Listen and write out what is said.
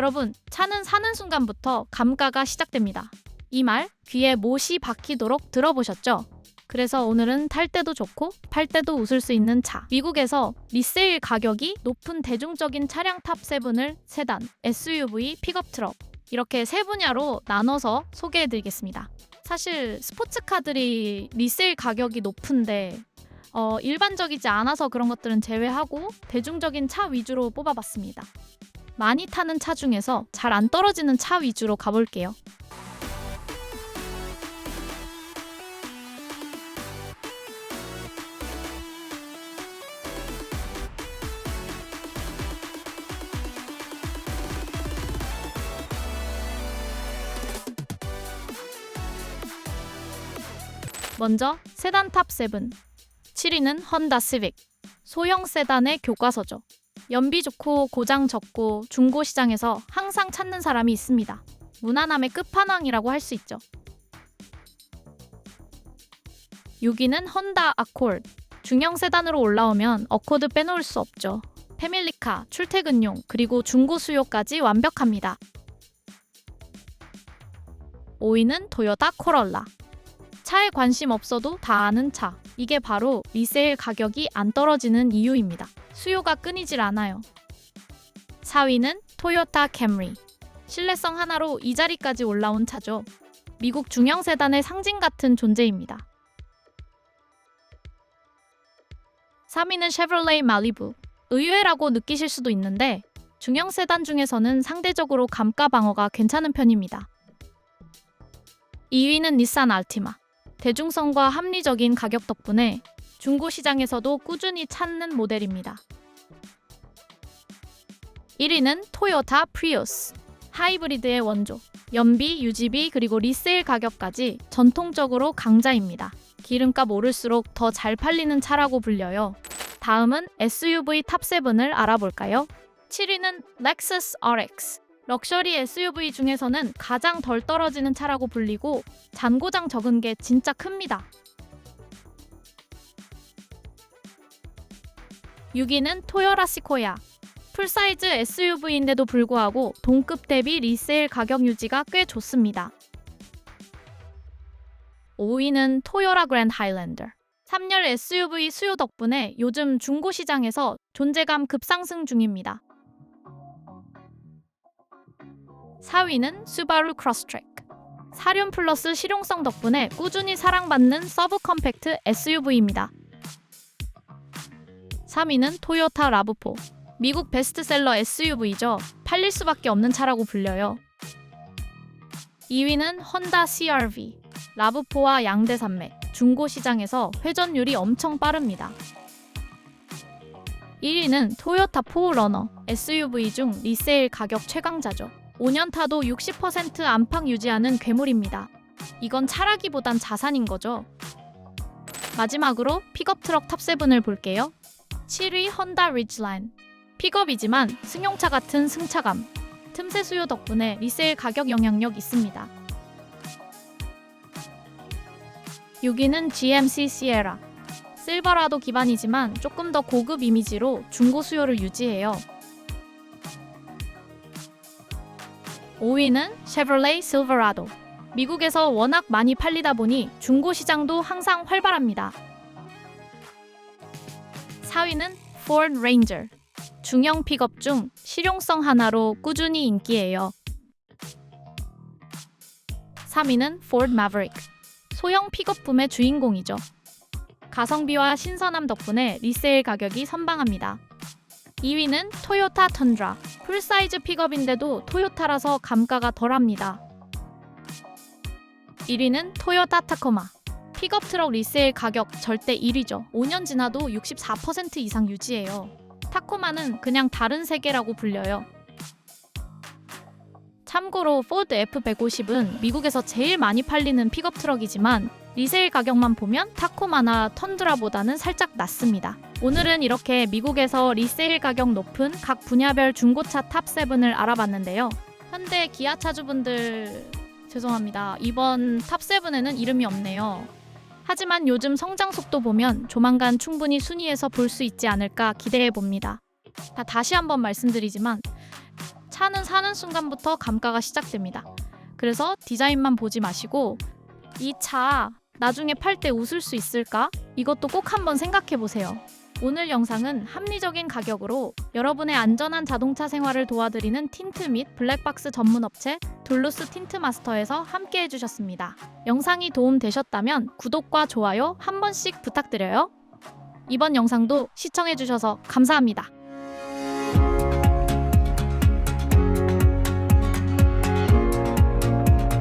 여러분, 차는 사는 순간부터 감가가 시작됩니다. 이 말 귀에 못이 박히도록 들어보셨죠? 그래서 오늘은 탈 때도 좋고 팔 때도 웃을 수 있는 차. 미국에서 리세일 가격이 높은 대중적인 차량 탑 7을 세단, SUV, 픽업 트럭 이렇게 세 분야로 나눠서 소개해 드리겠습니다. 사실 스포츠카들이 리세일 가격이 높은데 어, 일반적이지 않아서 그런 것들은 제외하고 대중적인 차 위주로 뽑아봤습니다. 많이 타는 차 중에서 잘 안 떨어지는 차 위주로 가볼게요. 먼저 세단 탑 7. 7위는 헌다 시빅. 소형 세단의 교과서죠. 연비 좋고 고장 적고 중고 시장에서 항상 찾는 사람이 있습니다. 무난함의 끝판왕이라고 할 수 있죠. 6위는 헌다 아콜드. 중형 세단으로 올라오면 어코드 빼놓을 수 없죠. 패밀리카, 출퇴근용, 그리고 중고 수요까지 완벽합니다. 5위는 토요타 코럴라. 차에 관심 없어도 다 아는 차. 이게 바로 리세일 가격이 안 떨어지는 이유입니다. 수요가 끊이질 않아요. 4위는 토요타 캠리. 신뢰성 하나로 이 자리까지 올라온 차죠. 미국 중형 세단의 상징 같은 존재입니다. 3위는 쉐vrol레이 말리부. 의외라고 느끼실 수도 있는데 중형 세단 중에서는 상대적으로 감가 방어가 괜찮은 편입니다. 2위는 닛산 알티마. 대중성과 합리적인 가격 덕분에 중고 시장에서도 꾸준히 찾는 모델입니다. 1위는 토요타 프리우스. 하이브리드의 원조. 연비, 유지비, 그리고 리세일 가격까지 전통적으로 강자입니다. 기름값 오를수록 더 잘 팔리는 차라고 불려요. 다음은 SUV 탑7을 알아볼까요? 7위는 렉서스 RX. 럭셔리 SUV 중에서는 가장 덜 떨어지는 차라고 불리고 잔고장 적은 게 진짜 큽니다. 6위는 토요라 시코야. 풀사이즈 SUV인데도 불구하고 동급 대비 리세일 가격 유지가 꽤 좋습니다. 5위는 토요라 그랜드 하일랜더. 3열 SUV 수요 덕분에 요즘 중고 시장에서 존재감 급상승 중입니다. 4위는 수바루 크로스트랙. 사륜 플러스 실용성 덕분에 꾸준히 사랑받는 서브 컴팩트 SUV입니다. 3위는 토요타 라브4. 미국 베스트셀러 SUV죠. 팔릴 수밖에 없는 차라고 불려요. 2위는 헌다 CRV. 라브4와 양대 산맥. 중고 시장에서 회전율이 엄청 빠릅니다. 1위는 토요타 포러너 SUV 중 리세일 가격 최강자죠. 5년 타도 60% 안팎 유지하는 괴물입니다. 이건 차라기보단 자산인 거죠. 마지막으로 픽업 트럭 탑7을 볼게요. 7위 헌다 리지라인. 픽업이지만 승용차 같은 승차감. 틈새 수요 덕분에 리세일 가격 영향력 있습니다. 6위는 GMC 시에라. 실버라도 기반이지만 조금 더 고급 이미지로 중고 수요를 유지해요. 5위는 쉐vrol레이 실버라도. 미국에서 워낙 많이 팔리다 보니 중고 시장도 항상 활발합니다. 4위는 Ford Ranger. 중형 픽업 중 실용성 하나로 꾸준히 인기예요. 3위는 Ford Maverick. 소형 픽업 붐의 주인공이죠. 가성비와 신선함 덕분에 리세일 가격이 선방합니다. 2위는 토요타 턴드라. 풀사이즈 픽업인데도 토요타라서 감가가 덜합니다. 1위는 토요타 타코마. 픽업 트럭 리세일 가격 절대 1위죠. 5년 지나도 64% 이상 유지해요. 타코마는 그냥 다른 세계라고 불려요. 참고로 포드 F150은 미국에서 제일 많이 팔리는 픽업 트럭이지만 리세일 가격만 보면 타코마나 턴드라보다는 살짝 낮습니다. 오늘은 이렇게 미국에서 리세일 가격 높은 각 분야별 중고차 탑7을 알아봤는데요. 현대 기아 차주분들 죄송합니다. 이번 탑7에는 이름이 없네요. 하지만 요즘 성장 속도 보면 조만간 충분히 순위에서 볼 수 있지 않을까 기대해 봅니다. 다 다시 한번 말씀드리지만 차는 사는 순간부터 감가가 시작됩니다. 그래서 디자인만 보지 마시고 이 차 나중에 팔 때 웃을 수 있을까? 이것도 꼭 한번 생각해 보세요. 오늘 영상은 합리적인 가격으로 여러분의 안전한 자동차 생활을 도와드리는 틴트 및 블랙박스 전문 업체 둘루스 틴트 마스터에서 함께 해주셨습니다. 영상이 도움 되셨다면 구독과 좋아요 한 번씩 부탁드려요. 이번 영상도 시청해주셔서 감사합니다.